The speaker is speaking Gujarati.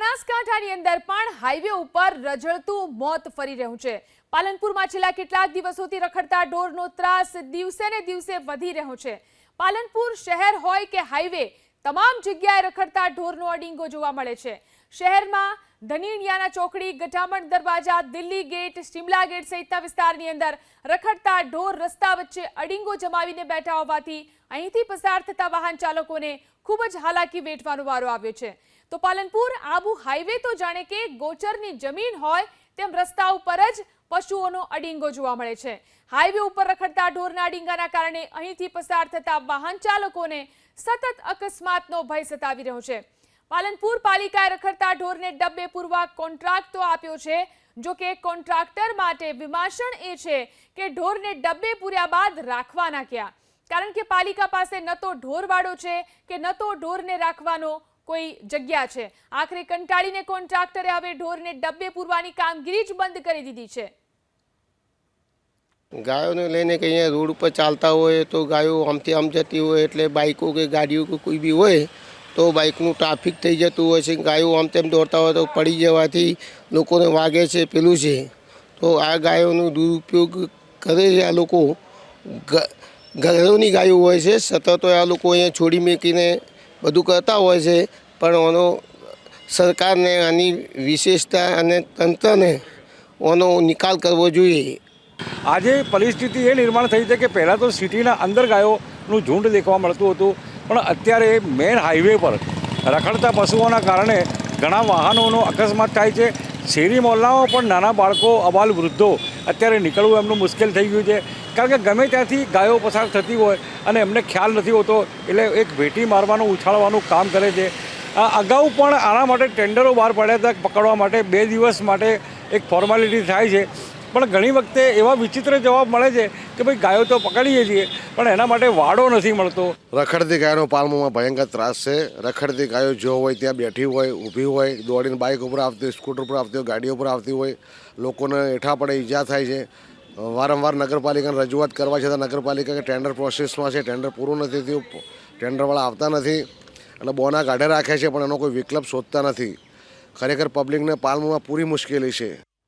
બનાસકાંઠાની અંદર પણ હાઈવે ઉપર રઝળતું મોત ફરી રહ્યું છે. પાલનપુરમાં છેલ્લા કેટલાક દિવસોથી રખડતા ઢોરનો ત્રાસ દિવસે ને દિવસે વધી રહ્યો છે. પાલનપુર શહેર હોય કે હાઈવે તમામ જગ્યાએ રખડતા ઢોરનો અડીંગો જોવા મળે છે. શહેરમાં ધનીણિયાના ચોકડી, ગઠામણ દરવાજા, દિલ્હી ગેટ, શિમલા ગેટ સહિતના વિસ્તારની અંદર રખડતા ઢોર રસ્તા વચ્ચે અડીંગો જમાવીને બેઠા હોવાથી અહીંથી પસાર થતા વાહન ચાલકોને ખૂબ જ હાલાકી વેઠવાનો વારો આવ્યો છે. તો પાલનપુર આબુ હાઈવે તો જાણે કે ગોચરની જમીન હોય તેમ રસ્તા ઉપર જ પશુઓનો અડીંગો જોવા મળે છે. હાઈવે ઉપર રખડતા ઢોરના અડીંગાના કારણે અહીંથી પસાર થતા વાહન ચાલકોને સતત અકસ્માતનો ભય સતાવી રહ્યો છે. પાલનપુર પાલિકાએ રખડતા ઢોરને ડબ્બે પૂરવા કોન્ટ્રાક્ટ તો આપ્યો છે. જો કે કોન્ટ્રાક્ટર માટે વિમાસણ એ છે કે ઢોરને ડબ્બે પૂર્યા બાદ રાખવાના ક્યાં કારણ કે પાલિકા પાસે ન તો ઢોરવાડો છે કે ન તો ઢોરને રાખવાનો કોઈ જગ્યા છે. આખરે કંટાળીને કોન્ટ્રાક્ટરે હવે ઢોરને ડબ્બે પૂરવાની કામગીરી જ બંધ કરી દીધી છે. ગાયોને લઈને કે અહીંયા રોડ ઉપર ચાલતા હોય તો ગાયો આમથી આમ જતી હોય એટલે બાઇકો કે ગાડીઓ કે કોઈ બી હોય તો બાઇકનું ટ્રાફિક થઈ જતું હોય છે. ગાયો આમ તેમ દોડતા હોય તો પડી જવાથી લોકોને વાગે છે પેલું છે. તો આ ગાયોનો દુરુપયોગ કરે છે આ લોકો. ઘરોની ગાયો હોય છે, સતત આ લોકો અહીંયા છોડી મૂકીને બધું કરતા હોય છે. પણ એનો સરકારને આની વિશેષતા અને તંત્રને એનો નિકાલ કરવો જોઈએ. આજે પરિસ્થિતિ એ નિર્માણ થઈ છે કે પહેલાં તો સિટીના અંદર ગાયોનું ઝુંડ દેખવા મળતું હતું, પણ અત્યારે મેન હાઈવે પર રખડતા પશુઓના કારણે ઘણા વાહનોનો અકસ્માત થાય છે. શેરી મોહલ્લાઓ પણ નાના બાળકો, અબાલ વૃદ્ધો અત્યારે નીકળવું એમનું મુશ્કેલ થઈ ગયું છે. કારણ કે ગમે ત્યાંથી ગાયો પસાર થતી હોય અને એમને ખ્યાલ નથી હોતો, એટલે એક ભેટી મારવાનું, ઉછાળવાનું કામ કરે છે. અગાઉ પણ આના માટે ટેન્ડરો બહાર પડ્યા હતા, પકડવા માટે બે દિવસ માટે એક ફોર્માલિટી થાય છે. પણ ઘણી વખતે એવા વિચિત્ર જવાબ મળે છે કે ભાઈ ગાયો તો પકડીએ છીએ, પણ એના માટે વાડો નથી મળતો. રખડતી ગાયનો પાલમોમાં ભયંકર ત્રાસ છે. રખડતી ગાયો જો હોય ત્યાં બેઠી હોય, ઊભી હોય, દોડીને બાઇક ઉપર આવતી હોય સ્કૂટર ઉપર આવતી હોય ગાડી ઉપર આવતી હોય, લોકોને એઠા પડે, ઈજા થાય છે. વારંવાર નગરપાલિકાને રજૂઆત કરવા છતાં નગરપાલિકા કે ટેન્ડર પ્રોસેસમાં છે ટેન્ડર પૂરું નથી થયું ટેન્ડરવાળા આવતા નથી એટલે બોના કાઢે રાખે છે, પણ એનો કોઈ વિકલ્પ શોધતા નથી. ખરેખર પબ્લિકને પાલમોમાં પૂરી મુશ્કેલી છે.